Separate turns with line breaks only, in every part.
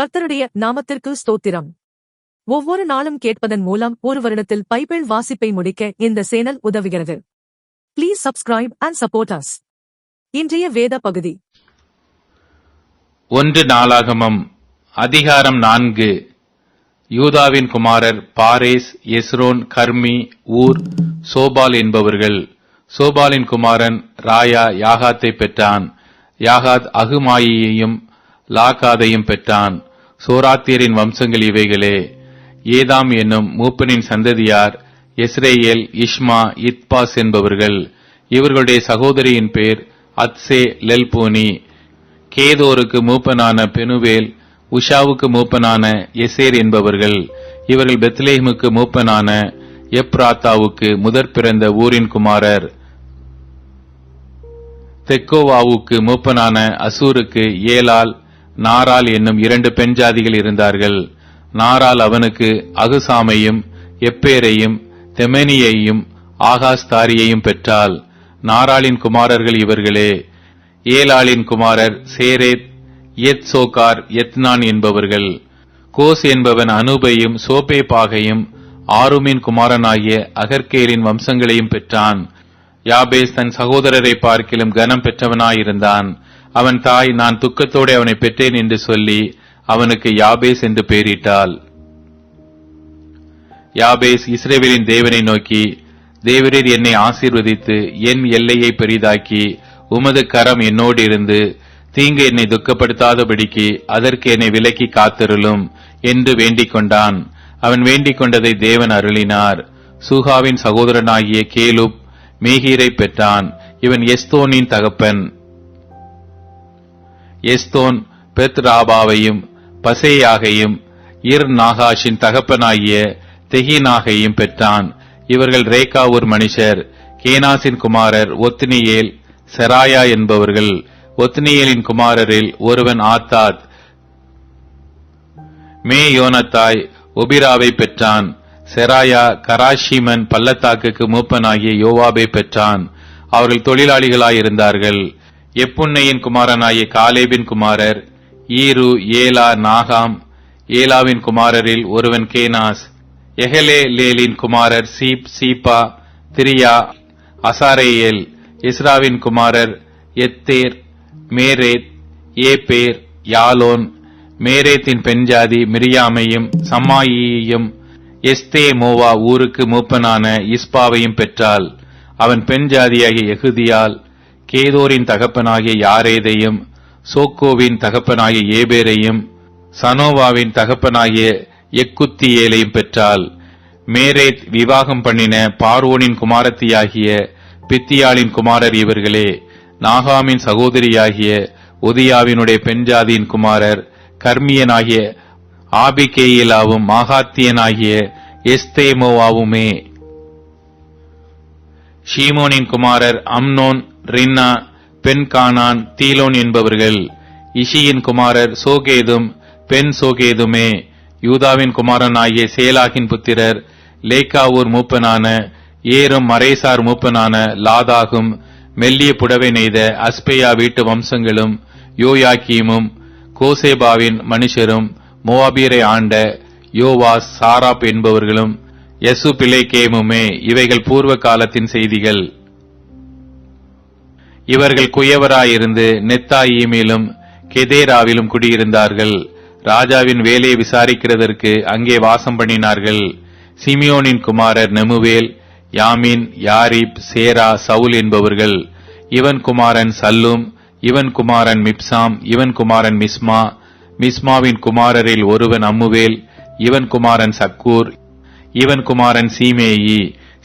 கர்த்தருடைய நாமத்திற்கு ஸ்தோத்திரம். ஒவ்வொரு நாளும் கேட்பதன் மூலம் ஒரு வருடத்தில் பைபிள் வாசிப்பை முடிக்க இந்த சேனல் உதவுகிறது. Please subscribe and support us இன்றைய வேத பகுதி.
ஒன்று நாளாகமம் அதிகாரம் நான்கு. யூதாவின் குமாரர் பாரேஸ் எஸ்ரோன் கர்மி ஊர் சோபால் என்பவர்கள். சோபாலின் குமாரன் ராயா யாகாத்தை பெற்றான். யாகாத் அகுமாயியையும் லாகாதையும் பெற்றான். சோராத்தியரின் வம்சங்கள் இவைகளே. ஏதாம் என்னும் மூப்பனின் சந்ததியார் எஸ்ரேயேல் இஷ்மா இத்பாஸ் என்பவர்கள். இவர்களுடைய சகோதரியின் பேர் அத்சே லெல்பூனி. கேதோருக்கு மூப்பனான பெனுவேல் உஷாவுக்கு மூப்பனான எசேர் என்பவர்கள். இவர்கள் பெத்லேஹமுக்கு மூப்பனான எப்ராத்தாவுக்கு முதற் பிறந்த ஊரின் குமாரர். தெக்கோவாவுக்கு மூப்பனான அசூருக்கு ஏலால் நாரால் என்னும் இரண்டு பெண் ஜாதிகள் இருந்தார்கள். நாரால் அவனுக்கு அகுசாமையும் எப்பேரையும் தெமெனியையும் ஆகாஸ்தாரியையும் பெற்றாள். நாராளின் குமாரர்கள் இவர்களே. ஏலாளின் குமாரர் சேரேத் எத் சோகார் எத்னான் என்பவர்கள். கோஸ் என்பவன் அனுபையும் சோபேபாகையும் ஆருமின் குமாரனாகிய அகர்கேலின் வம்சங்களையும் பெற்றான். யாபேஸ் தன் சகோதரரை பார்க்கிலும் கனம் பெற்றவனாயிருந்தான். அவன் தாய் நான் துக்கத்தோடு அவனை பெற்றேன் என்று சொல்லி அவனுக்கு யாபேஸ் என்று பெயரிட்டாள். யாபேஸ் இஸ்ரேவேலின் தேவனை நோக்கி தேவரீர் என்னை ஆசீர்வதித்து என் எல்லையை பெரிதாக்கி உமது கரம் என்னோடு இருந்து தீங்கு என்னை துக்கப்படுத்தாதபடிக்கு அதற்கு என்னை விலக்கி காத்திருளும் என்று வேண்டிக் கொண்டான். அவன் வேண்டிக் கொண்டதை தேவன் அருளினார். சூகாவின் சகோதரனாகிய கேலுப் மேகீரை பெற்றான். இவன் எஸ்தோனின் தகப்பன். எஸ்தோன் பெத்ராபாவையும் பசேயாகையும் இர் நாகாஷின் தகப்பனாகிய தெஹினாகையும் பெற்றான். இவர்கள் ரேகா ஒரு மனுஷர் கேனாசின் குமாரர் ஒத்னியேல் செராயா என்பவர்கள். ஒத்னியேலின் குமாரரில் ஒருவன் ஆத்தாத். மே யோனத்தாய் ஒபிராவை பெற்றான். செராயா கராஷிமன் பள்ளத்தாக்குக்கு மூப்பனாகிய யோவாபை பெற்றான். அவர்கள் தொழிலாளிகளாயிருந்தார்கள். எப்புன்னையின் குமாரனாகிய காலேபின் குமாரர் ஈரு ஏலா நாகாம் ஏலாவின் குமாரரில் ஒருவன் கேனாஸ் எஹலே லேலின் குமாரர் சீப் சீபா திரியா அசாரேயேல் இஸ்ராவின் குமாரர் எத்தேர் மேரேத் ஏபேர் யாலோன் மேரேத்தின் பெண்ஜாதி மிரியாமையும் சம்மாயியையும் எஸ்தே மோவா ஊருக்கு மூப்பனான இஸ்பாவையும் பெற்றாள். அவன் பெண் ஜாதியாகிய எகுதியால் கேதோரின் தகப்பனாகிய யாரேதையும் சோக்கோவின் தகப்பனாகிய ஏபேரையும் சனோவாவின் தகப்பனாகிய எக்குத்தியேலையும் பெற்றால் மேரேத் விவாகம் பண்ணின பார்வோனின் குமாரத்தியாகிய பித்தியாளின் குமாரர் இவர்களே நாகாமின் சகோதரியாகிய ஒதியாவினுடைய பெண்ஜாதியின் குமாரர் கர்மியனாகிய ஆபிகேயிலாவும் மாகாத்தியனாகிய எஸ்தேமோவாவுமே ஷீமோனின் குமாரர் அம்னோன் ரின்னா பெண் கானான் தீலோன் என்பவர்கள். இஷியின் குமாரர் சோகேதும் பெண் சோகேதுமே. யூதாவின் குமாரனாகிய சேலாகின் புத்திரர் லேக்காவூர் மூப்பனான ஏறும் மறைசார் மூப்பனான லாதாகும் மெல்லிய புடவை நெய்த அஸ்பேயா வீட்டு வம்சங்களும் யோயாக்கீமும் கோசேபாவின் மனுஷரும் மோவாபியரை ஆண்ட யோவாஸ் சாராப் என்பவர்களும் எசு பிளேகேமுமே இவைகள் பூர்வ காலத்தின் செய்திகள். இவர்கள் குயவராயிருந்து நெத்தாயீமிலும் கெதேராவிலும் குடியிருந்தார்கள். ராஜாவின் வேலையை விசாரிக்கிறதற்கு அங்கே வாசம் பண்ணினார்கள். சிமியோனின் குமாரர் நெமுவேல் யாமின் யாரிப் சேரா சவுல் என்பவர்கள். இவன் குமாரன் சல்லும் இவன் குமாரன் மிப்சாம் இவன் குமாரன் மிஸ்மா. மிஸ்மாவின் குமாரரில் ஒருவன் அம்முவேல் இவன் குமாரன் சக்கூர் இவன் குமாரன் சீமேயி.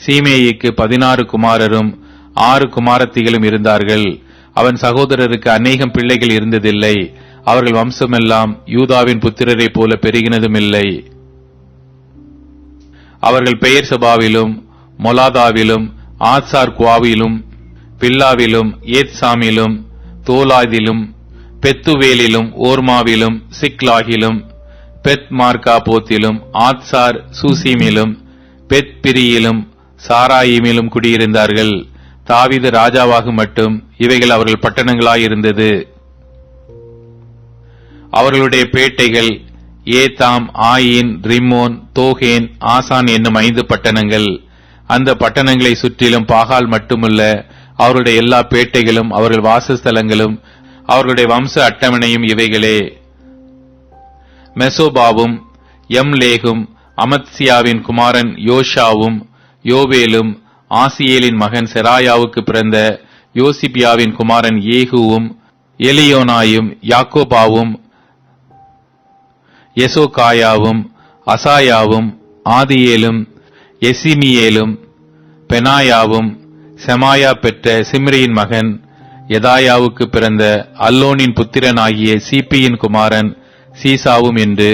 சீமேயிக்கு பதினாறு குமாரரும் ஆறு குமாரத்திகளும் இருந்தார்கள். அவன் சகோதரருக்கு அநேகம் பிள்ளைகள் இருந்ததில்லை. அவர்கள் வம்சமெல்லாம் யூதாவின் புத்திரரை போல பெருகினதும் இல்லை அவர்கள் பெயர் சபாவிலும் மொலாதாவிலும் ஆத்சார் குவாவிலும் பில்லாவிலும் ஏத்சாமிலும் தோலாதிலும் பெத்துவேலிலும் ஓர்மாவிலும் சிக்லாகிலும் பெத் மார்காபோத்திலும் ஆத்சார் சூசிமிலும் பெத் பிரியிலும் சாராயிமிலும் குடியிருந்தார்கள். தாவிது ராஜாவாக மட்டும் இவைகள் அவர்கள் பட்டணங்களாயிருந்தது. அவர்களுடைய பேட்டைகள் ஏதாம் ஆயின் ரிம்மோன் தோகேன் ஆசான் என்னும் ஐந்து பட்டணங்கள். அந்த பட்டணங்களை சுற்றிலும் பாகால் மட்டுமல்ல அவருடைய எல்லா பேட்டைகளும் அவர்கள் வாசஸ்தலங்களும் அவர்களுடைய வம்ச அட்டவணையும் இவைகளே. மெசோபாவும் எம்லேகும் அமத்சியாவின் குமாரன் யோஷாவும் யோவேலும் ஆசியேலின் மகன் செராயாவுக்கு பிறந்த யோசிபியாவின் குமாரன் ஏகுவும் எலியோனாயும் யாக்கோபாவும் எசோகாயாவும் அசாயாவும் ஆதியேலும் எசிமியேலும் பெனாயாவும் செமாயா பெற்ற சிம்ரியின் மகன் எதாயாவுக்கு பிறந்த அல்லோனின் புத்திரனாகிய சிபியின் குமாரன் சீசாவும் என்று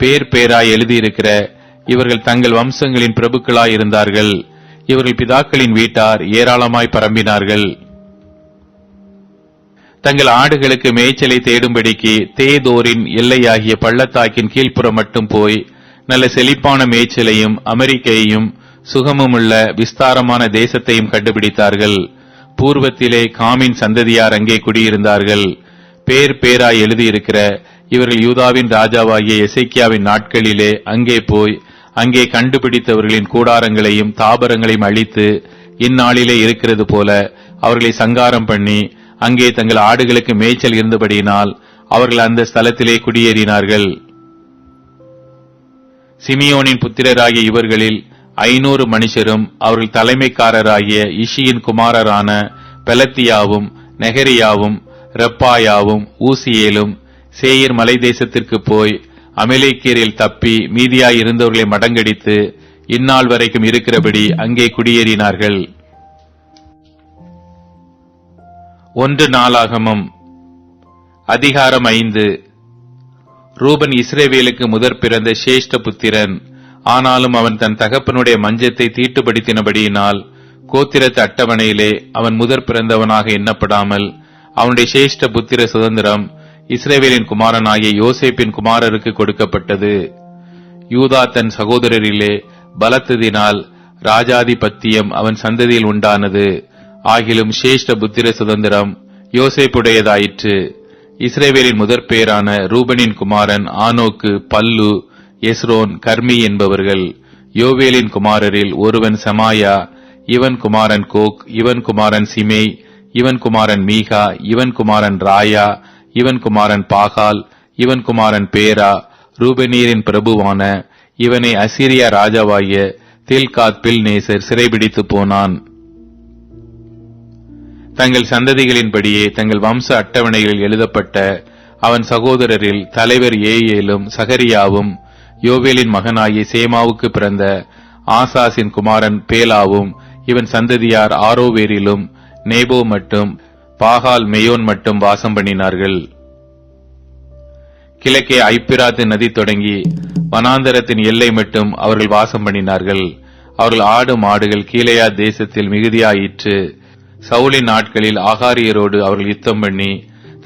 பேர் பேராய் எழுதியிருக்கிற இவர்கள் தங்கள் வம்சங்களின் பிரபுக்களாய் இருந்தார்கள். இவர்கள் பிதாக்களின் வீட்டார் ஏராளமாய் பரம்பினார்கள். தங்கள் ஆடுகளுக்கு மேய்ச்சலை தேடும்படிக்கு தேதோரின் எல்லையாகிய பள்ளத்தாக்கின் கீழ்ப்புறம் மட்டும் போய் நல்ல செழிப்பான மேய்ச்சலையும் அமெரிக்கையையும் சுகமுமுள்ள விஸ்தாரமான தேசத்தையும் கண்டுபிடித்தார்கள். பூர்வத்திலே காமின் சந்ததியார் அங்கே குடியிருந்தார்கள். பேர் பேராய் எழுதியிருக்கிற இவர்கள் யூதாவின் ராஜாவாகிய எசைக்கியாவின் நாட்களிலே அங்கே போய் அங்கே கண்டுபிடித்தவர்களின் கூடாரங்களையும் தாபரங்களையும் அழித்து இந்நாளிலே இருக்கிறது போல அவர்களை சங்காரம் பண்ணி அங்கே தங்கள் ஆடுகளுக்கு மேய்ச்சல் இருந்தபடியினால் அவர்கள் அந்த ஸ்தலத்திலே குடியேறினார்கள். சிமியோனின் புத்திரராகிய இவர்களில் ஐநூறு மனுஷரும் அவர்கள் தலைமைக்காரராகிய இஷியின் குமாரரான பெலத்தியாவும் நெகரியாவும் ரெப்பாயாவும் ஊசியேலும் சேயிர் மலை தேசத்திற்கு போய் அமலேக்கியரில் தப்பி மீதியாய் இருந்தவர்களை மடங்கடித்து இந்நாள் வரைக்கும் இருக்கிறபடி அங்கே குடியேறினார்கள். ஒன்று நாளாகமம் அதிகாரம் ஐந்து. ரூபன் இஸ்ரேவேலுக்கு முதற் பிறந்த சேஷ்ட புத்திரன். ஆனாலும் அவன் தன் தகப்பனுடைய மஞ்சத்தை தீட்டுப்படுத்தினபடியினால் கோத்திரத்து அட்டவணையிலே அவன் முதற் பிறந்தவனாக எண்ணப்படாமல் அவனுடைய சேஷ்ட புத்திர சுதந்திரம் இஸ்ரேவேலின் குமாரனாகிய யோசேப்பின் குமாரருக்கு கொடுக்கப்பட்டது. யூதா தன் சகோதரரிலே பலத்ததினால் ராஜாதிபத்தியம் அவன் சந்ததியில் உண்டானது. ஆகிலும் சிரேஷ்ட புத்திர சுதந்திரம் யோசேப்புடையதாயிற்று. இஸ்ரேவேலின் முதற் பேரான ரூபனின் குமாரன் ஆனோக்கு பல்லு எஸ்ரோன் கர்மி என்பவர்கள். யோவேலின் குமாரரில் ஒருவன் சமாயா இவன் குமாரன் கோக் இவன் குமாரன் சிமே இவன் குமாரன் மீகா இவன் குமாரன் ராயா இவன் குமாரன் பாகால் இவன் குமாரன் பேரா ரூபனீரின் பிரபுவான இவனை அசிரியா ராஜாவாகிய தில்காத் பில் நேசர் சிறைபிடித்து போனான். தங்கள் சந்ததிகளின்படியே தங்கள் வம்ச அட்டவணைகளில் எழுதப்பட்ட அவன் சகோதரரில் தலைவர் ஏஏலும் சகரியாவும் யோவேலின் மகனாகிய சேமாவுக்கு பிறந்த ஆசாசின் குமாரன் பேலாவும் இவன் சந்ததியார் ஆரோவேரிலும் நேபோ மட்டும் பாகால் மெயோன் மட்டும் வாசம் பண்ணினார்கள். கிழக்கே ஐப்பிராத்து நதி தொடங்கி வனாந்தரத்தின் எல்லை மட்டும் அவர்கள் வாசம் பண்ணினார்கள். அவர்கள் ஆடு மாடுகள் கீழையா தேசத்தில் மிகுதியாயிற்று சவுளின் நாட்களில் ஆகாரியரோடு அவர்கள் யுத்தம் பண்ணி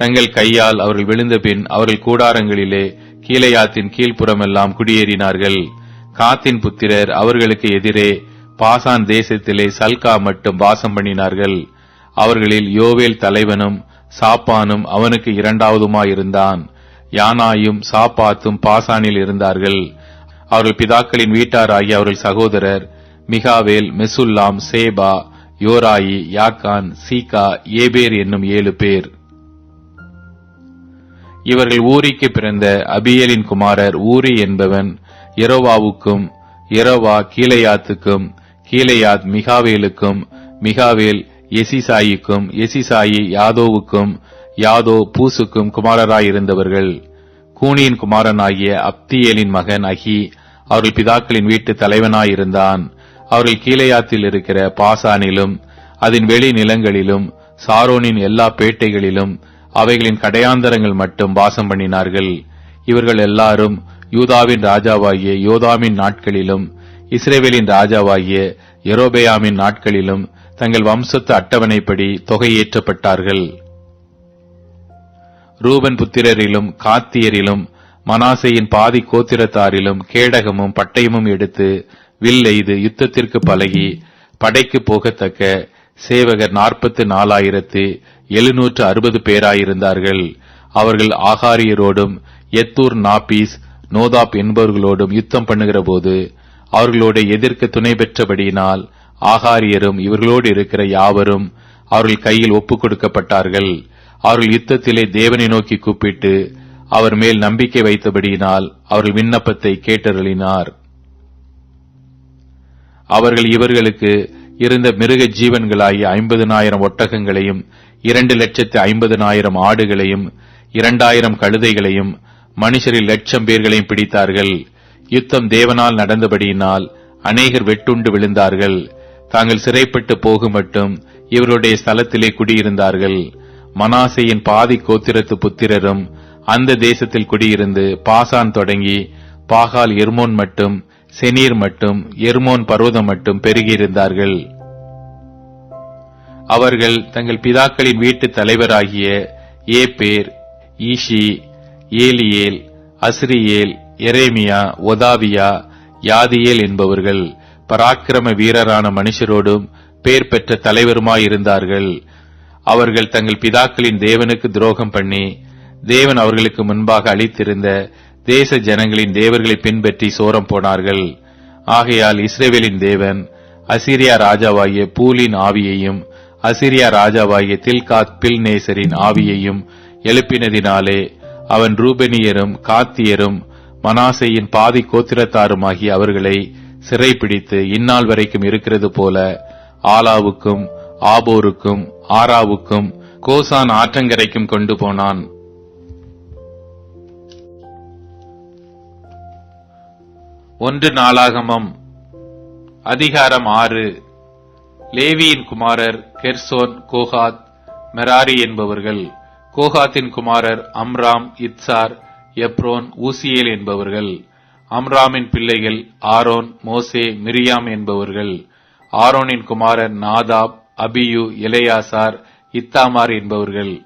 தங்கள் கையால் அவர்கள் விழுந்த பின் அவர்கள் கூடாரங்களிலே கீழையாத்தின் கீழ்ப்புறமெல்லாம் குடியேறினார்கள். காத்தின் புத்திரர் அவர்களுக்கு எதிரே பாசான் தேசத்திலே சல்கா மட்டும் வாசம் பண்ணினார்கள். அவர்களில் யோவேல் தலைவனும் சாப்பானும் அவனுக்கு இரண்டாவதுமாயிருந்தான். யானாயும் சாப்பாத்தும் பாசானில் இருந்தார்கள். அவர்கள் பிதாக்களின் வீட்டாராகி அவர்கள் சகோதரர் மிகாவேல் மெசுல்லாம் சேபா யோராயி யாக்கான் சீகா ஏபேர் என்னும் ஏழு பேர். இவர்கள் ஊரிக்கு பிறந்த அபியலின் குமாரர் ஊரி என்பவன் இரவாவுக்கும் இரவா கீழையாத்துக்கும் கீழையாத் மிகாவேலுக்கும் மிகாவேல் எசிசாயிக்கும் எசிசாயி யாதோவுக்கும் யாதோ பூசுக்கும் குமாரராயிருந்தவர்கள். கூனியின் குமாரனாகிய அப்தியேலின் மகன் அகி அவர்கள் பிதாக்களின் வீட்டு தலைவனாயிருந்தான். அவர்கள் கீழையாத்தில் இருக்கிற பாசானிலும் அதன் வெளி நிலங்களிலும் சாரோனின் எல்லா பேட்டைகளிலும் அவைகளின் கடையாந்தரங்கள் மட்டும் வாசம் பண்ணினார்கள். இவர்கள் எல்லாரும் யூதாவின் ராஜாவாகிய யோதாமின் நாட்களிலும் இஸ்ரேவேலின் ராஜாவாகிய எரோபேயாமின் நாட்களிலும் தங்கள் வம்சத்து அட்டவணைப்படி தொகையேற்றப்பட்டார்கள். ரூபன் புத்திரரிலும் காத்தியரிலும் மனாசையின் பாதி கோத்திரத்தாரிலும் கேடகமும் பட்டயமும் எடுத்து வில் எய்து யுத்தத்திற்கு பழகி படைக்கு போகத்தக்க சேவகர் நாற்பத்து நாலாயிரத்து எழுநூற்று அறுபது பேராயிருந்தார்கள். அவர்கள் ஆகாரியரோடும் எத்தூர் நாபீஸ் நோதாப் என்பவர்களோடும் யுத்தம் பண்ணுகிற போது அவர்களோட எதிர்க்க துணை பெற்றபடியினால் ஆகாரியரும் இவர்களோடு இருக்கிற யாவரும் அவர்கள் கையில் ஒப்புக் கொடுக்கப்பட்டார்கள். அவர்கள் யுத்தத்திலே தேவனை நோக்கி கூப்பிட்டு அவர் மேல் நம்பிக்கை வைத்தபடியினால் அவர்கள் விண்ணப்பத்தை கேட்டருளினார். அவர்கள் இவர்களுக்கு இருந்த மிருக ஜீவன்களாகிய ஐம்பதனாயிரம் ஒட்டகங்களையும் இரண்டு லட்சத்து ஐம்பதனாயிரம் ஆடுகளையும் இரண்டாயிரம் கழுதைகளையும் மனுஷரில் லட்சம் பேர்களையும் பிடித்தார்கள். யுத்தம் தேவனால் நடந்தபடியினால் அநேகர் வெட்டுண்டு விழுந்தார்கள். தாங்கள் சிறைப்பட்டு போகும் மட்டும் இவருடைய ஸ்தலத்திலே குடியிருந்தார்கள். மனாசையின் பாதி கோத்திரத்து புத்திரரும் அந்த தேசத்தில் குடியிருந்து பாசான் தொடங்கி பாகால் எர்மோன் மட்டும் செனீர் மட்டும் எர்மோன் பர்வதம் மட்டும் பெருகியிருந்தார்கள். அவர்கள் தங்கள் பிதாக்களின் வீட்டு தலைவராகிய ஏபேர் ஈஷி ஏலியேல் அஸ்ரியேல் எரேமியா ஒதாவியா யாதியேல் என்பவர்கள் பராக்கிரம வீரரான மனுஷரோடும் பேர் பெற்ற தலைவருமாயிருந்தார்கள். அவர்கள் தங்கள் பிதாக்களின் தேவனுக்கு துரோகம் பண்ணி தேவன் அவர்களுக்கு முன்பாக அளித்திருந்த தேச ஜனங்களின் தேவர்களை பின்பற்றி சோரம் போனார்கள். ஆகையால் இஸ்ரேவேலின் தேவன் அசிரியா ராஜாவாகிய பூலின் ஆவியையும் அசிரியா ராஜாவாகிய தில்காத் பில்நேசரின் ஆவியையும் எழுப்பினதினாலே அவன் ரூபெனியரும் காத்தியரும் மனாசையின் பாதி கோத்திரத்தாருமாகிய அவர்களை சிறைப்பிடித்து இந்நாள் வரைக்கும் இருக்கிறது போல ஆலாவுக்கும் ஆபோருக்கும் ஆராவுக்கும் கோசான் ஆற்றங்கரைக்கும் கொண்டு போனான். ஒன்று நாளாகமம் அதிகாரம் ஆறு. லேவியின் குமாரர் கெர்சோன் கோகாத் மெராரி என்பவர்கள். கோகாத்தின் குமாரர் அம்ராம் இத்சார் எப்ரோன் ஊசியேல் என்பவர்கள். அம்ராமின் பிள்ளைகள் ஆரோன் மோசே மிரியாம் என்பவர்கள். ஆரோனின் குமாரர் நாதாப் அபியு இளையாசார் இத்தாமார் என்பவர்கள்.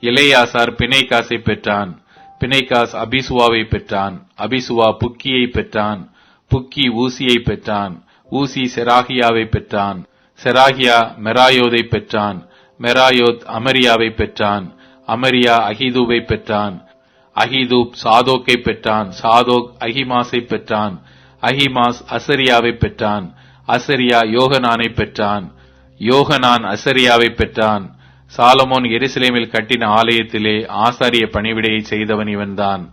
இளையாசார் பிணைக்காசை பெற்றான். பிணைக்காஸ் அபிசுவாவை பெற்றான். அபிசுவா புக்கியை பெற்றான். புக்கி ஊசியை பெற்றான். ஊசி செராகியாவை பெற்றான். செராகியா மெராயோதை பெற்றான். மெராயோத் அமரியாவை பெற்றான். அமரியா அகிதுவை பெற்றான். அகிதூப் சாதோக்கை பெற்றான். சாதோக் அகிமாஸை பெற்றான். அகிமாஸ் அசரியாவை பெற்றான். அசரியா யோகனானை பெற்றான். யோகனான் அசரியாவை பெற்றான். சாலமோன் எருசலேமில் கட்டின ஆலயத்திலே ஆசாரிய பணிவிடையை செய்தவன் இவன்தான்.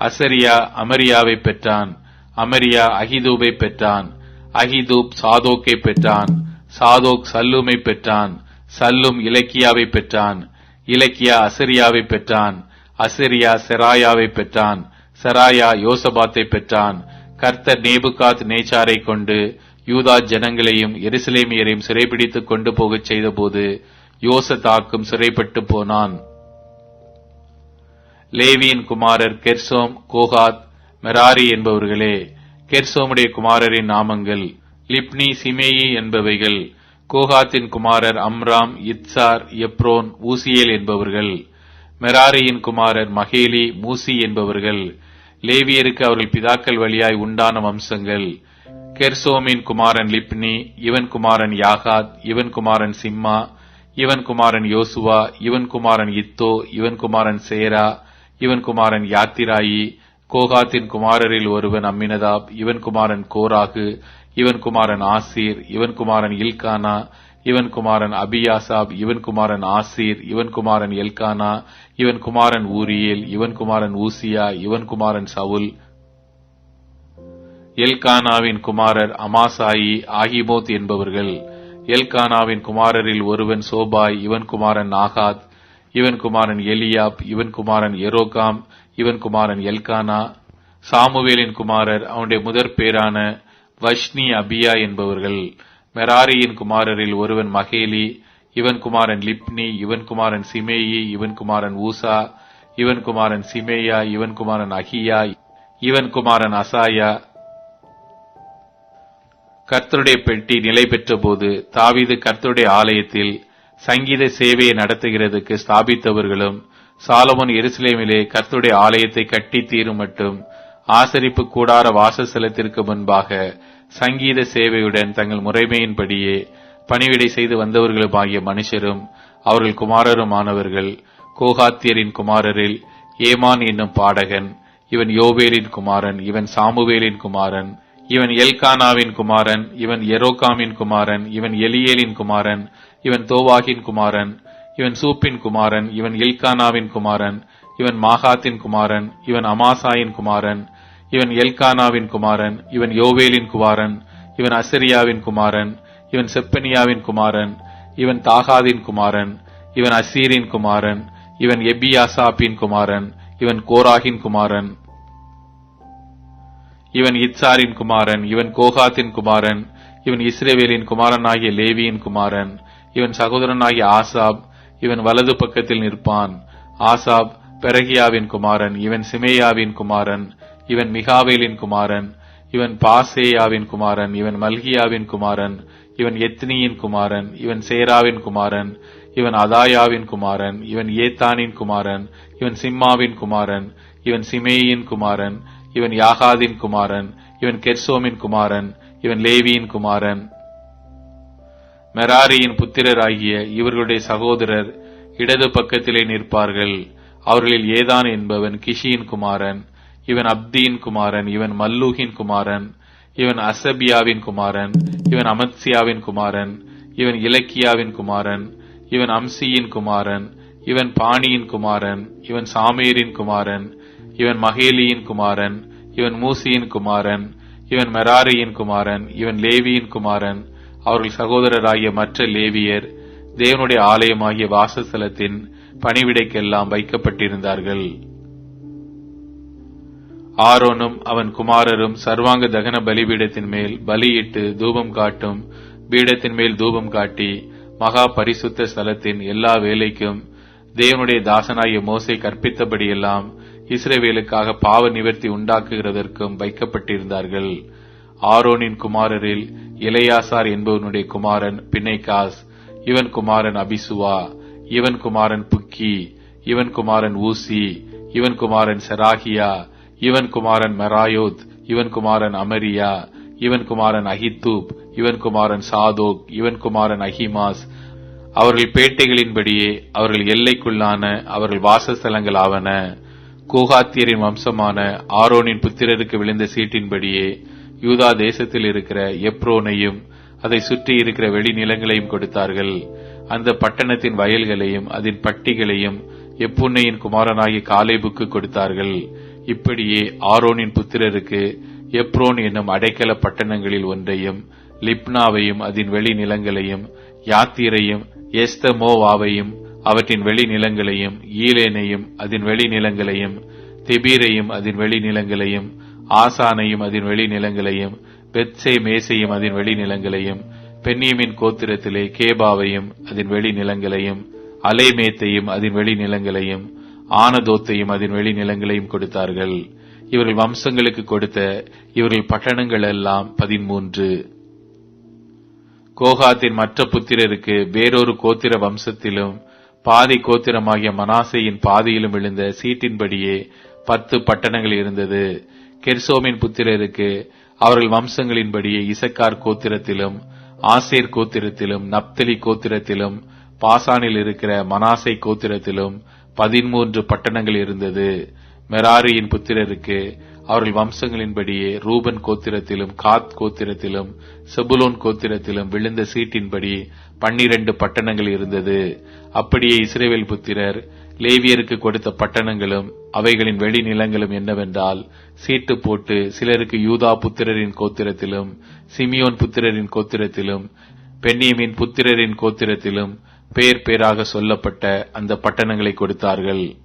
அசரியா அமரியாவை பெற்றான். அமரியா அகிதூபை பெற்றான். அகிதூப் சாதோக்கை பெற்றான். சாதோக் சல்லூமை பெற்றான். சல்லும் இலக்கியாவை பெற்றான். இலக்கியா அசரியாவை பெற்றான். அசரியா செராயாவை பெற்றான். செராயா யோசபாத்தை பெற்றான். கர்த்தர் நேபுகாத் நேச்சாரை கொண்டு யூதா ஜனங்களையும் எருசலேமியரையும் சிறைபிடித்துக் கொண்டு போகச் செய்தபோது யோசதாக்கும் சிறைப்பட்டு போனான். லேவியின் குமாரர் கெர்சோம் கோகாத் மெராரி என்பவர்களே கெர்சோமுடைய குமாரரின் நாமங்கள் லிப்னி சிமேயி என்பவைகள் கோகாத்தின் குமாரர் அம்ராம் இத்சார் எப்ரோன் ஊசியேல் என்பவர்கள் மெராரியின் குமாரர் மகேலி மூசி என்பவர்கள் லேவியருக்கு அவர்கள் பிதாக்கள் வழியாய் உண்டான வம்சங்கள் கெர்சோமின் குமாரன் லிப்னி இவன் குமாரன் யாகாத் இவன் குமாரன் சிம்மா இவன் குமாரன் யோசுவா இவன் குமாரன் இத்தோ இவன் குமாரன் சேரா இவன் குமாரன் யாத்திராயி கோகாத்தின் குமாரரில் ஒருவன் அம்மினதாப் இவன் குமாரன் கோராகு இவன் குமாரன் ஆசீர் இவன் குமாரன் இல்கானா இவன் குமாரன் அபியாசாப் இவன் குமாரன் ஆசீர் இவன் குமாரன் எல்கானா இவன் குமாரன் ஊரியேல் இவன் குமாரன் ஊசியா இவன் குமாரன் சவுல் எல்கானாவின் குமாரர் அமாசாயி ஆகிமோத் என்பவர்கள் எல்கானாவின் குமாரரில் ஒருவன் சோபாய் இவன் குமாரன் நாகாத் இவன் குமாரன் எலியாப் இவன் குமாரன் எரோகாம் இவன் குமாரன் எல்கானா சாமுவேலின் குமாரர் அவனுடைய முதற் பேரான வஷ்னி அபியா என்பவர்கள் மெராரியின் குமாரரில் ஒருவன் மகேலி இவன் குமாரன் லிப்னி இவன் குமாரன் சிமேயி இவன் குமாரன் ஊசா இவன் குமாரன் சிமேயா இவன் குமாரன் அகியா இவன் குமாரன் அசாயா. கர்த்தருடைய பெட்டி நிலை பெற்றபோது தாவிது கர்த்தருடைய ஆலயத்தில் சங்கீத சேவையை நடத்துகிறதுக்கு ஸ்தாபித்தவர்களும் சாலமோன் எருசலேமிலே கர்த்தருடைய ஆலயத்தை கட்டி தீரும் மட்டும் ஆசரிப்பு கூடார வாசஸ்தலத்திற்கு முன்பாக சங்கீத சேவையுடன் தங்கள் முறைமையின்படியே பணிவிடை செய்து வந்தவர்களுமாகிய மனுஷரும் அவர்கள் குமாரருமானவர்கள் கோகாத்தியரின் குமாரரில் ஏமான் என்னும் பாடகன் இவன் யோவேலின் குமாரன் இவன் சாமுவேலின் குமாரன் இவன் எல்கானாவின் குமாரன் இவன் எரோகாமின் குமாரன் இவன் எலியேலின் குமாரன் இவன் தோவாகின் குமாரன் இவன் சூப்பின் குமாரன் இவன் இல்கானாவின் குமாரன் இவன் மாகாத்தின் குமாரன் இவன் அமாசாயின் குமாரன் இவன் எல்கானாவின் குமாரன் இவன் யோவேலின் குமாரன் இவன் அசரியாவின் குமாரன் இவன் செப்பனியாவின் குமாரன் இவன் தாகாவின் குமாரன் இவன் அசீரின் குமாரன் இவன் எபியாசாப்பின் குமாரன் இவன் கோராகின் குமாரன் இவன் இத்சாரின் குமாரன் இவன் கோகாத்தின் குமாரன் இவன் இஸ்ரேவேலின் குமாரனாகிய லேவியின் குமாரன் இவன் சகோதரனாகிய ஆசாப் இவன் வலது பக்கத்தில் நிற்பான் ஆசாப் பெரகியாவின் குமாரன் இவன் சிமேயாவின் குமாரன் இவன் மிகாவேலின் குமாரன் இவன் பாசேயாவின் குமாரன் இவன் மல்கியாவின் குமாரன் இவன் எத்னியின் குமாரன் இவன் சேராவின் குமாரன் இவன் அதாயாவின் குமாரன் இவன் ஏத்தானின் குமாரன் இவன் சிம்மாவின் குமாரன் இவன் சிமேயின் குமாரன் இவன் யாகாதின் குமாரன் இவன் கெர்சோமின் குமாரன் இவன் லேவியின் குமாரன் மெராரியின் புத்திரராகிய இவர்களுடைய சகோதரர் இடது பக்கத்திலே நிற்பார்கள் அவர்களில் ஏதான் என்பவன் கிஷியின் குமாரன் இவன் அப்தியின் குமாரன் இவன் மல்லூகின் குமாரன் இவன் அசபியாவின் குமாரன் இவன் அமத்சியாவின் குமாரன் இவன் இலக்கியாவின் குமாரன் இவன் அம்சியின் குமாரன் இவன் பாணியின் குமாரன் இவன் சாமீரின் குமாரன் இவன் மகேலியின் குமாரன் இவன் மூசியின் குமாரன் இவன் மெராரியின் குமாரன் இவன் லேவியின் குமாரன் அவர்கள் சகோதரராகிய மற்ற லேவியர் தேவனுடைய ஆலயமாகிய வாசஸ்தலத்தின் பணிவிடைக்கெல்லாம் வைக்கப்பட்டிருந்தார்கள் ஆரோனும் அவன் குமாரரும் சர்வாங்க தகன பலிபீடத்தின் மேல் பலியிட்டு தூபம் காட்டும். பீடத்தின் மேல் தூபம் காட்டி மகா பரிசுத்த ஸ்தலத்தின் எல்லா வேலைக்கும் தேவனுடைய தாசனாகிய மோசை கற்பித்தபடியெல்லாம் இஸ்ரேவேலுக்காக பாவ நிவர்த்தி உண்டாக்குகிறதற்கும் வைக்கப்பட்டிருந்தார்கள். ஆரோனின் குமாரரில் இளையாசார் என்பவனுடைய குமாரன் பின்னைகாஸ் இவன் குமாரன் அபிசுவா இவன் குமாரன் புக்கி இவன் குமாரன் ஊசி இவன் குமாரன் செராகியா இவன் குமாரன் மெராயோத் இவன் குமாரன் அமரியா இவன் குமாரன் அஹித்தூப் இவன் குமாரன் சாதோக் இவன் குமாரன் அஹிமாஸ் அவர்கள் பேட்டைகளின்படியே அவர்கள் எல்லைக்குள்ளான அவர்கள் வாசஸ்தலங்கள் ஆவன. கூகாத்தியரின் வம்சமான ஆரோனின் புத்திரருக்கு விழுந்த சீட்டின்படியே யூதா தேசத்தில் இருக்கிற எப்ரோனையும் அதை சுற்றி இருக்கிற வெளிநிலங்களையும் கொடுத்தார்கள். அந்த பட்டணத்தின் வயல்களையும் அதன் பட்டிகளையும் எப்புன்னையின் குமாரனாகி காலேபுக்கு கொடுத்தார்கள். இப்படியே ஆரோனின் புத்திரருக்கு எப்ரோன் என்னும் அடைக்கல பட்டணங்களில் ஒன்றையும் லிப்னாவையும் அதன் வெளிநிலங்களையும் யாத்திரையும் எஸ்தமோவாவையும் அவற்றின் வெளிநிலங்களையும் ஈலேனையும் அதன் வெளிநிலங்களையும் திபீரையும் அதன் வெளிநிலங்களையும் ஆசானையும் அதன் வெளிநிலங்களையும் பெத்சே மேசையும் அதன் வெளிநிலங்களையும் பெண்ணியமின் பென்னியமின் கோத்திரத்திலே கேபாவையும் அதன் வெளிநிலங்களையும் அலைமேத்தையும் அதன் வெளிநிலங்களையும் ஆனதோத்தையும் அதன் வெளிநிலங்களையும் கொடுத்தார்கள். இவர்கள் வம்சங்களுக்கு கொடுத்த இவர்கள் பட்டணங்கள் எல்லாம் பதிமூன்று. கோகாத்தின் மற்ற புத்திரருக்கு வேறொரு கோத்திர வம்சத்திலும் பாதி கோத்திரமாகிய மனாசையின் பாதியிலும் விழுந்த சீட்டின்படியே பத்து பட்டணங்கள் இருந்தது. கெர்சோமின் புத்திரருக்கு அவர்கள் வம்சங்களின்படியே இசக்கார் கோத்திரத்திலும் ஆசேர் கோத்திரத்திலும் நப்தலி கோத்திரத்திலும் பாசானில் இருக்கிற மனாசை கோத்திரத்திலும் பதிமூன்று பட்டணங்கள் இருந்தது. மெராரியின் புத்திரருக்கு அவர்கள் வம்சங்களின்படியே ரூபன் கோத்திரத்திலும் காத் கோத்திரத்திலும் செபுலோன் கோத்திரத்திலும் விழுந்த சீட்டின்படி பன்னிரண்டு பட்டணங்கள் இருந்தது. அப்படியே இஸ்ரேவேல் புத்திரர் லேவியருக்கு கொடுத்த பட்டணங்களும் அவைகளின் வெளிநிலங்களும் என்னவென்றால் சீட்டு போட்டு சிலருக்கு யூதா புத்திரரின் கோத்திரத்திலும் சிமியோன் புத்திரரின் கோத்திரத்திலும் பெண்ணியமின் புத்திரரின் கோத்திரத்திலும் பேர் பேராக சொல்லப்பட்ட அந்த பட்டணங்களை கொடுத்தார்கள்.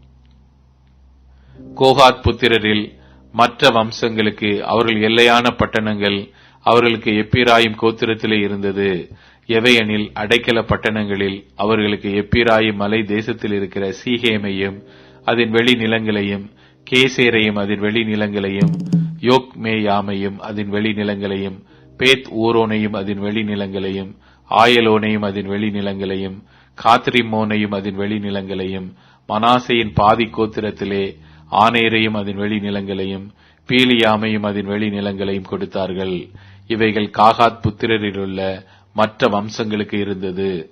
கோகாத் புத்திரரில் மற்ற வம்சங்களுக்கு அவர்கள் எல்லையான பட்டணங்கள் அவர்களுக்கு எப்பிராயும் கோத்திரத்திலே இருந்தது. எவையெனில் அடைக்கல பட்டணங்களில் அவர்களுக்கு எப்பிராயும் மலை தேசத்தில் இருக்கிற சீகேமையும் அதன் வெளி நிலங்களையும் கேசேரையும் அதன் வெளி நிலங்களையும் யோக்மேயாமையும் அதன் வெளி நிலங்களையும் பேத் ஊரோனையும் அதன் வெளி நிலங்களையும் ஆயலோனையும் அதன் வெளிநிலங்களையும் காத்ரிமோனையும் அதன் வெளிநிலங்களையும் மனாசையின் பாதி கோத்திரத்திலே ஆனேரையும் அதன் வெளிநிலங்களையும் பீலியாமையும் அதன் வெளிநிலங்களையும் கொடுத்தார்கள். இவைகள் காகாத் புத்திரரிலுள்ள மற்ற வம்சங்களுக்கு இருந்தது.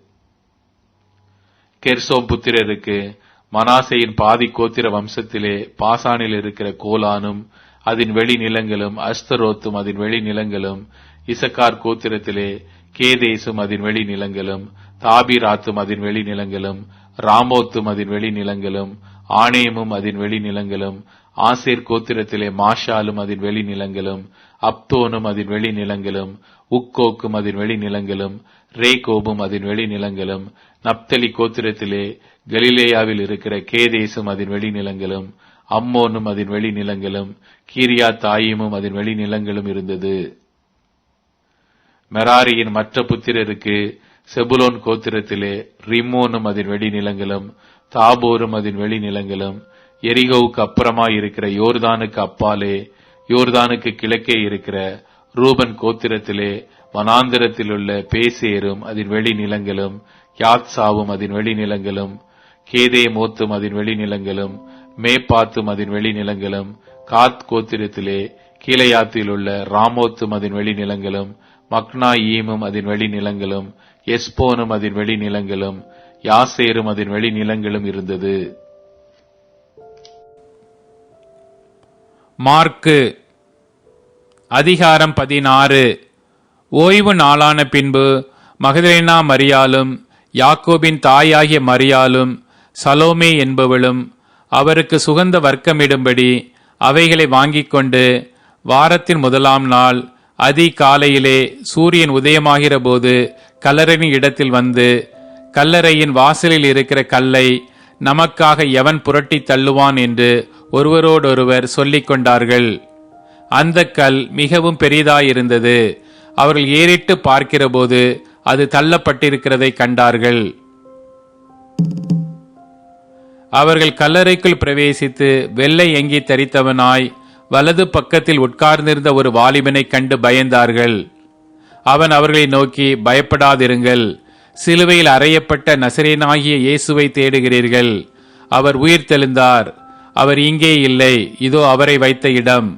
கெர்சோம் புத்திரருக்கு மனாசையின் பாதி கோத்திர வம்சத்திலே பாசானில் இருக்கிற கோலானும் அதன் வெளிநிலங்களும் அஸ்தரோத்தும் அதன் வெளிநிலங்களும் இசக்கார் கோத்திரத்திலே கேதேசும் அதன் வெளிநிலங்களும் தாபிராத்தும் அதன் வெளிநிலங்களும் ராமோத்தும் அதன் வெளிநிலங்களும் ஆனேமும் அதன் வெளிநிலங்களும் ஆசேர் கோத்திரத்திலே மாஷாலும் அதன் வெளிநிலங்களும் அப்தோனும் அதன் வெளிநிலங்களும் உக்கோக்கும் அதன் வெளிநிலங்களும் ரேகோபும் அதன் வெளிநிலங்களும் நப்தலி கோத்திரத்திலே கலிலேயாவில் இருக்கிற கேதேசும் அதன் வெளிநிலங்களும் அம்மோனும் அதன் வெளிநிலங்களும் கீரியா தாயிமும் அதன் வெளிநிலங்களும் இருந்தது மெராரியின் மற்ற புத்திரருக்கு செபுலோன் கோத்திரத்திலே ரிம்மோனும் அதன் வெளிநிலங்களும் தாபோரும் அதன் வெளிநிலங்களும் எரிகோவுக்கு அப்புறமாய் இருக்கிற யோர்தானுக்கு அப்பாலே யோர்தானுக்கு கிழக்கே இருக்கிற ரூபன் கோத்திரத்திலே வனாந்திரத்தில் உள்ள பேசேரும் அதன் வெளிநிலங்களும் யாத்சாவும் அதன் வெளிநிலங்களும் கேதே மோத்தும் அதன் வெளிநிலங்களும் மேப்பாத்தும் அதன் வெளிநிலங்களும் காத் கோத்திரத்திலே கீழையாத்தில் உள்ள ராமோத்தும் அதன் வெளிநிலங்களும் மக்னாயீமும் மக்னா அதன் வெளிநிலங்களும் எஸ்போனும் அதன் வெளிநிலங்களும் யாசேரும் அதன் வெளிநிலங்களும் இருந்தது.
மார்க்கு அதிகாரம் பதினாறு. ஓய்வு நாளான பின்பு மகதேனா மரியாலும் யாக்கோபின் தாயாகிய மரியாலும் சலோமே என்பவளும் அவருக்கு சுகந்த வர்க்கமிடும்படி அவைகளை வாங்கிக் கொண்டு வாரத்தின் முதலாம் நாள் அதி காலையிலே சூரியன் உதயமாகிற போது கல்லறையின் இடத்தில் வந்து கல்லறையின் வாசலில் இருக்கிற கல்லை நமக்காக எவன் புரட்டி தள்ளுவான் என்று ஒருவரோடொருவர் சொல்லிக் கொண்டார்கள். அந்த கல் மிகவும் பெரிதாயிருந்தது. அவர்கள் ஏறிட்டு பார்க்கிறபோது அது தள்ளப்பட்டிருக்கிறதை கண்டார்கள். அவர்கள் கல்லறைக்குள் பிரவேசித்து வெள்ளை எங்கி தரித்தவனாய் வலது பக்கத்தில் உட்கார்ந்திருந்த ஒரு வாலிபனை கண்டு பயந்தார்கள். அவன் அவர்களை நோக்கி பயப்படாதிருங்கள். சிலுவையில் அறையப்பட்ட நசரேனாகிய இயேசுவை தேடுகிறீர்கள். அவர் உயிர் தெழுந்தார். அவர் இங்கே இல்லை. இதோ அவரை வைத்த இடம்.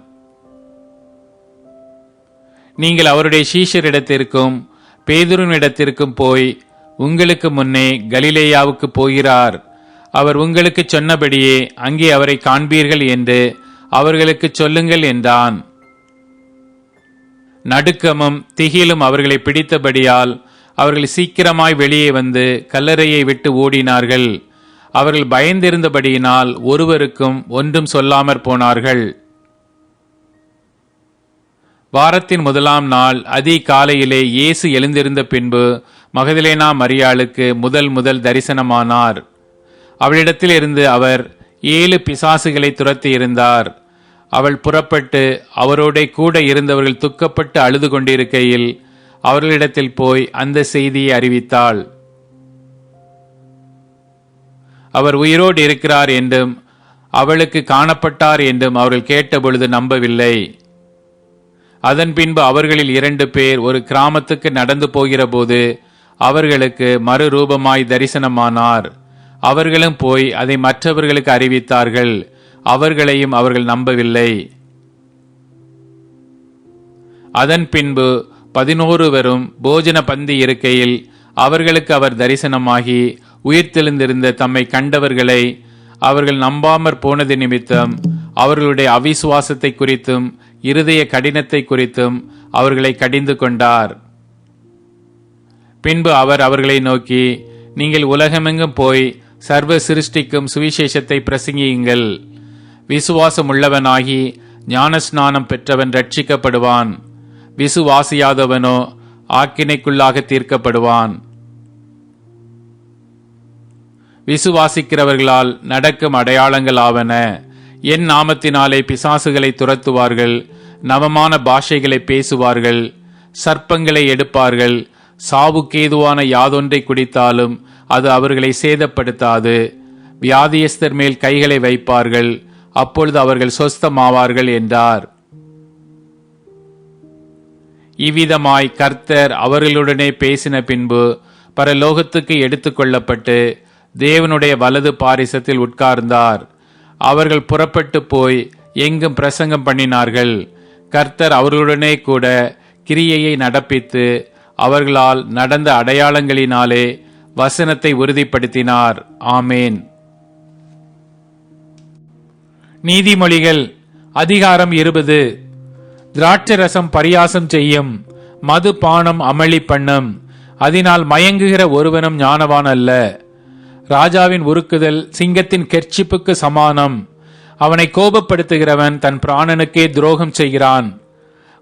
நீங்கள் அவருடைய சீஷரிடத்திற்கும் பேதுருவினிடத்திற்கும் போய் உங்களுக்கு முன்னே கலிலேயாவுக்கு போகிறார். அவர் உங்களுக்கு சொன்னபடியே அங்கே அவரை காண்பீர்கள் என்று அவர்களுக்கு சொல்லுங்கள் என்றான். நடுக்கமும் திகிலும் அவர்களை பிடித்தபடியால் அவர்கள் சீக்கிரமாய் வெளியே வந்து கல்லறையை விட்டு ஓடினார்கள். அவர்கள் பயந்திருந்தபடியினால் ஒருவருக்கும் ஒன்றும் சொல்லாமற் போனார்கள். வாரத்தின் முதலாம் நாள் அதி காலையிலே இயேசு எழுந்திருந்த பின்பு மகதலேனா மரியாளுக்கு முதல் முதல் தரிசனமானார். அவளிடத்தில் இருந்து அவர் ஏழு பிசாசுகளை துரத்தி இருந்தார். அவள் புறப்பட்டு அவரோட கூட இருந்தவர்கள் துக்கப்பட்டு அழுது கொண்டிருக்கையில் அவர்களிடத்தில் போய் அந்த செய்தியை அறிவித்தாள். அவர் உயிரோடு இருக்கிறார் என்றும் அவளுக்கு காணப்பட்டார் என்றும் அவர்கள் கேட்டபொழுது நம்பவில்லை. அதன் பின்பு அவர்களில் இரண்டு பேர் ஒரு கிராமத்துக்கு நடந்து போகிறபோது அவர்களுக்கு மறுரூபமாய் தரிசனமானார். அவர்களும் போய் அதை மற்றவர்களுக்கு அறிவித்தார்கள். அவர்களையும் அவர்கள் நம்பவில்லை. அதன் பின்பு பதினோரு வரும் போஜன பந்தி இருக்கையில் அவர்களுக்கு அவர் தரிசனமாகி உயிர்த்தெழுந்திருந்த தம்மை கண்டவர்களை அவர்கள் நம்பாமற் போனது நிமித்தம் அவர்களுடைய அவிசுவாசத்தை குறித்தும் இருதய கடினத்தை குறித்தும் அவர்களை கடிந்து கொண்டார். பின்பு அவர் அவர்களை நோக்கி நீங்கள் உலகமெங்கும் போய் சர்வ சிருஷ்டிக்கும் சுவிசேஷத்தை பிரசங்கியுங்கள். விசுவாசம் உள்ளவனாகி ஞானஸ்நானம் பெற்றவன் ரட்சிக்கப்படுவான். விசுவாசியாதவனோ ஆக்கினைக்குள்ளாக தீர்க்கப்படுவான். விசுவாசிக்கிறவர்களால் நடக்கும் அடையாளங்கள் ஆவன. என் நாமத்தினாலே பிசாசுகளை துரத்துவார்கள். நவமான பாஷைகளை பேசுவார்கள். சர்ப்பங்களை எடுப்பார்கள். சாவுக்கேதுவான யாதொன்றை குடித்தாலும் அது அவர்களை சேதப்படுத்தாது. வியாதியஸ்தர் மேல் கைகளை வைப்பார்கள். அப்பொழுது அவர்கள் சொஸ்தமாவார்கள் என்றார். இவ்விதமாய் கர்த்தர் அவர்களுடனே பேசின பின்பு பரலோகத்துக்கு எடுத்துக்கொள்ளப்பட்டு தேவனுடைய வலது பாரிசத்தில் உட்கார்ந்தார். அவர்கள் புறப்பட்டு போய் எங்கும் பிரசங்கம் பண்ணினார்கள். கர்த்தர் அவர்களுடனே கூட கிரியையை நடப்பித்து அவர்களால் நடந்த அடையாளங்களினாலே வசனத்தை உறுதிப்படுத்தினார். ஆமேன். நீதிமொழிகள் அதிகாரம் இருபது. திராட்சரசம் பரியாசம் செய்யும் மது பானம் அமளி பண்ணும் அதனால் மயங்குகிற ஒருவனும் ஞானவான் அல்ல. ராஜாவின் உருக்குதல் சிங்கத்தின் கெர்ச்சிப்புக்கு சமானம். அவனை கோபப்படுத்துகிறவன் தன் பிராணனுக்கே துரோகம் செய்கிறான்.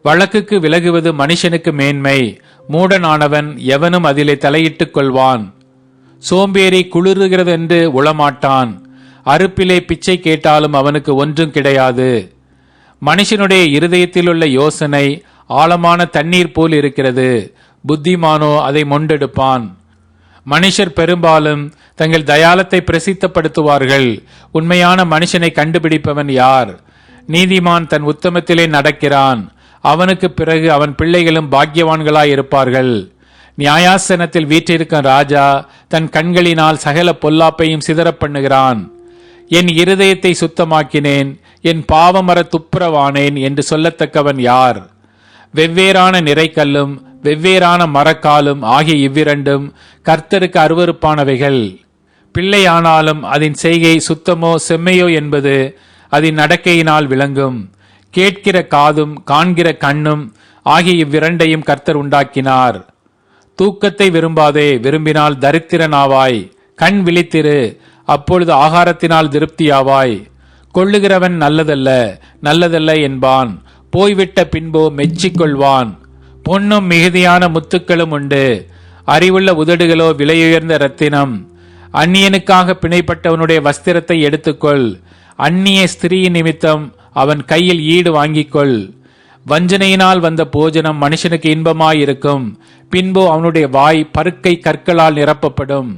வழக்குக்கு விலகுவது மனுஷனுக்கு மேன்மை மூடனானவன் எவனும் அதிலே தலையிட்டுக் கொள்வான். சோம்பேறி குளிருகிறதென்று உளமாட்டான். அறுப்பிலே பிச்சை கேட்டாலும் அவனுக்கு ஒன்றும் கிடையாது. மனுஷனுடைய இருதயத்திலுள்ள யோசனை ஆழமான தண்ணீர் போல் இருக்கிறது. புத்திமானோ அதை மொண்டெடுப்பான். மனுஷர் பெரும்பாலும் தங்கள் தயாளத்தை பிரசித்தப்படுத்துவார்கள். உண்மையான மனுஷனை கண்டுபிடிப்பவன் யார்? நீதிமான் தன் உத்தமத்திலே நடக்கிறான். அவனுக்கு பிறகு அவன் பிள்ளைகளும் பாக்கியவான்களாய் இருப்பார்கள் நியாயாசனத்தில் வீற்றிருக்கும் ராஜா தன் கண்களினால் சகல பொல்லாப்பையும் சிதற பண்ணுகிறான். என் இருதயத்தை சுத்தமாக்கினேன் என் பாவமர துப்புரவானேன் என்று சொல்லத்தக்கவன் யார்? வெவ்வேறான நிறைக்கல்லும் வெவ்வேறான மரக்காலும் ஆகிய இவ்விரண்டும் கர்த்தருக்கு அருவருப்பானவைகள். பிள்ளையானாலும் அதன் செய்கை சுத்தமோ செம்மையோ என்பது அதன் நடக்கையினால் விளங்கும். கேட்கிற காதும் காண்கிற கண்ணும் ஆகிய இவ்விரண்டையும் கர்த்தர் உண்டாக்கினார். தூக்கத்தை விரும்பாதே விரும்பினால் தரித்திரனாவாய். கண் விழித்திரு அப்பொழுது ஆகாரத்தினால் திருப்தியாவாய். கொள்ளுகிறவன் நல்லதல்ல நல்லதல்ல என்பான். போய்விட்ட பின்போ மெச்சிக்கொள்வான். பொன்னும் மிகுதியான முத்துக்களும் உண்டு. அறிவுள்ள உதடுகளோ விலையுயர்ந்த ரத்தினம் அந்நியனுக்காக பிணைப்பட்டவனுடைய வஸ்திரத்தை எடுத்துக்கொள். அந்நிய ஸ்திரீ நிமித்தம் அவன் கையில் ஈடு வாங்கிக்கொள். வஞ்சனையினால் வந்த போஜனம் மனுஷனுக்கு இன்பமாயிருக்கும். பின்பு அவனுடைய வாய் பருக்கை கற்களால் நிரப்பப்படும்.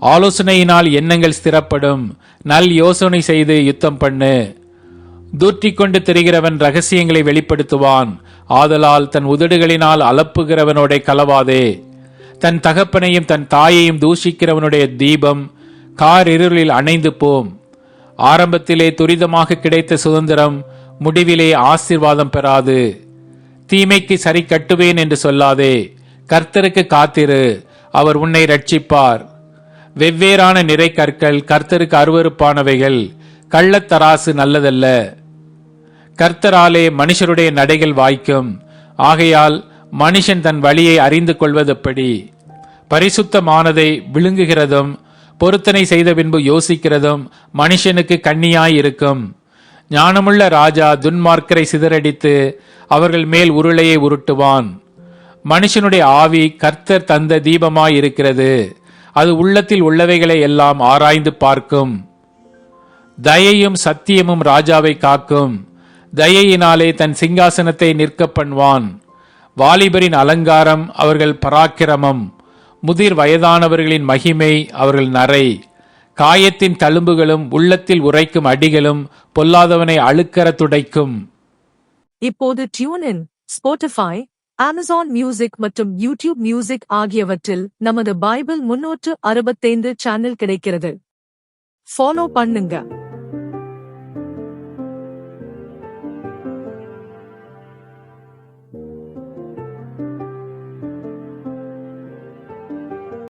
ஆலோசனையினால் எண்ணங்கள் ஸ்திரப்படும். நல் யோசனை செய்து யுத்தம் பண்ணு. தூற்றி கொண்டு திரிகிறவன் ரகசியங்களை வெளிப்படுத்துவான். ஆதலால் தன் உதடுகளினால் அலப்புகிறவனோட கலவாதே. தன் தகப்பனையும் தன் தாயையும் தூஷிக்கிறவனுடைய தீபம் கார் இருளில் அணைந்து போம். ஆரம்பத்திலே துரிதமாக கிடைத்த சுதந்திரம் முடிவிலே ஆசிர்வாதம் பெறாது. தீமைக்கு சரி கட்டுவேன் என்று சொல்லாதே. கர்த்தருக்கு காத்திரு. அவர் உன்னை ரட்சிப்பார் வெவ்வேறான நிறை கற்கள் கர்த்தருக்கு அருவருப்பானவைகள். கள்ளத்தராசு நல்லதல்ல. கர்த்தராலே மனுஷருடைய நடைகள் வாய்க்கும். ஆகையால் மனுஷன் தன் வழியை அறிந்து கொள்வதெப்படி. பரிசுத்தமானதை விழுங்குகிறதும் பொருத்தனை செய்த பின்பு யோசிக்கிறதும் மனுஷனுக்கு கண்ணியாய் இருக்கும். ஞானமுள்ள ராஜா துன்மார்க்கரை சிதறடித்து அவர்கள் மேல் உருளையை உருட்டுவான். மனுஷனுடைய ஆவி கர்த்தர் தந்த தீபமாய் இருக்கிறது அது உள்ளத்தில் உள்ளவைகளை எல்லாம் ஆராய்ந்து பார்க்கும். தயையும் சத்தியமும் ராஜாவை காக்கும். தயையினாலே தன் சிங்காசனத்தை நிற்க பண்ணுவான். வாலிபரின் அலங்காரம் அவர்கள் பராக்கிரமம். முதிர் வயதானவர்களின் மகிமை அவர்கள் நரை. காயத்தின் தழும்புகளும் உள்ளத்தில் உரைக்கும் அடிகளும் பொல்லாதவனை அழுக்கற துடைக்கும்.
இப்போது டியூனின் ஸ்போட்டிஃபை அமேசான் மியூசிக் மற்றும் யூடியூப் மியூசிக் ஆகியவற்றில் நமது பைபிள் முன்னூற்று அறுபத்தைந்து சேனல் கிடைக்கிறது. ஃபாலோ பண்ணுங்க.